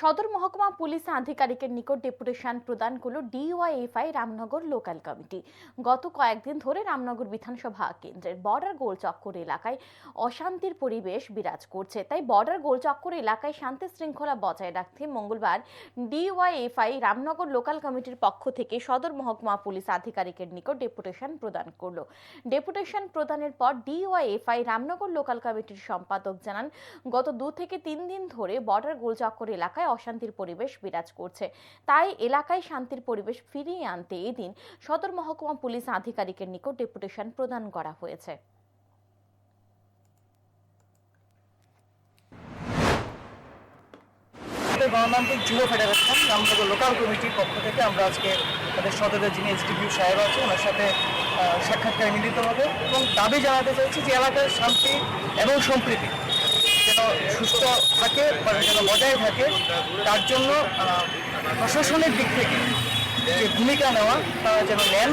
সদর মহকুমা পুলিশ আধিকারিকের নিকট ডেপুটেশন প্রদান করল ডিওয়াইএফআই রামনগর লোকাল কমিটি। গত কয়েকদিন ধরে রামনগর বিধানসভা কেন্দ্রের বর্ডার গোল চক্কর এলাকায় অশান্তির পরিবেশ বিরাজ করছে। তাই বর্ডার গোল চক্কর এলাকায় শান্তি শৃঙ্খলা বজায় রাখতে মঙ্গলবার ডিওয়াইএফআই রামনগর লোকাল কমিটির পক্ষ থেকে সদর মহকুমা পুলিশ আধিকারিকের নিকট ডেপুটেশন প্রদান করল। ডেপুটেশন প্রদানের পর ডিওয়াইএফআই রামনগর লোকাল কমিটির সম্পাদক জানান, গত দু থেকে তিন দিন ধরে বর্ডার গোলচক্কর এলাকায় অশান্তির পরিবেশ বিরাজ করছে। তাই এলাকায় শান্তির পরিবেশ ফিরিয়ে আনতে এদিন সদর মহকুমা পুলিশ আধিকারিকের নিকট ডেপুটেশন প্রদান করা হয়েছে। গণতান্ত্রিক যুব ফেডারেশন রামনগর লোকাল কমিটির পক্ষ থেকে আমরা আজকে তাদের সদরের যিনি এসডিপিউ সাহেব আছে ওনার সাথে সাক্ষাৎকারে মিলিত হবে এবং দাবি জানাতে চাইছি যে এলাকার শান্তি এবং সম্প্রীতি যেন সুস্থ থাকে বা যেন বজায় থাকে, তার জন্য প্রশাসনের দিক থেকে যে ভূমিকা নেওয়া, তারা যেন নেন।